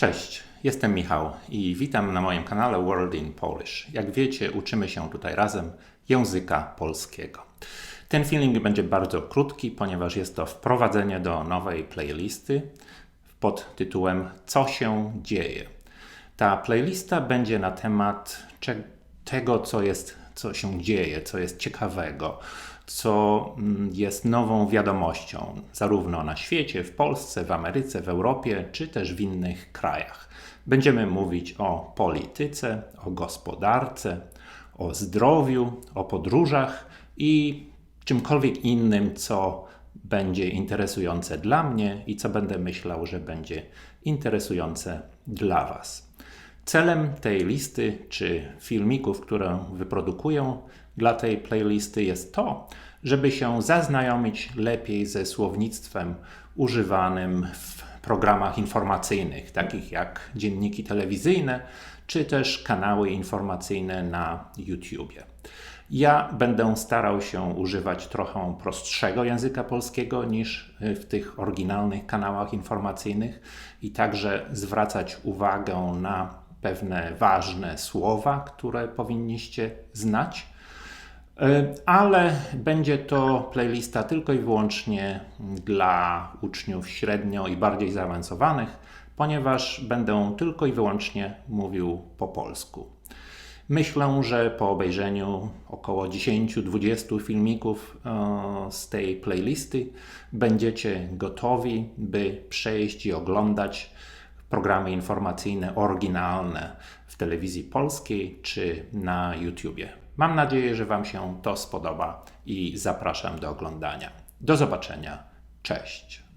Cześć, jestem Michał i witam na moim kanale World in Polish. Jak wiecie, uczymy się tutaj razem języka polskiego. Ten filmik będzie bardzo krótki, ponieważ jest to wprowadzenie do nowej playlisty pod tytułem Co się dzieje. Ta playlista będzie na temat tego, co jest, co się dzieje, co jest ciekawego, co mm, jest nową wiadomością, zarówno na świecie, w Polsce, w Ameryce, w Europie, czy też w innych krajach. Będziemy mówić o polityce, o gospodarce, o zdrowiu, o podróżach i czymkolwiek innym, co będzie interesujące dla mnie i co będę myślał, że będzie interesujące dla Was. Celem tej listy czy filmików, które wyprodukuję dla tej playlisty jest to, żeby się zaznajomić lepiej ze słownictwem używanym w programach informacyjnych, takich jak dzienniki telewizyjne czy też kanały informacyjne na YouTubie. Ja będę starał się używać trochę prostszego języka polskiego niż w tych oryginalnych kanałach informacyjnych i także zwracać uwagę na pewne ważne słowa, które powinniście znać. E, Ale będzie to playlista tylko i wyłącznie dla uczniów średnio i bardziej zaawansowanych, ponieważ będę tylko i wyłącznie mówił po polsku. Myślę, że po obejrzeniu około 10-20 filmików e, z tej playlisty będziecie gotowi, by przejść i oglądać programy informacyjne oryginalne w telewizji polskiej czy na YouTubie. Mam nadzieję, że Wam się to spodoba i zapraszam do oglądania. Do zobaczenia. Cześć.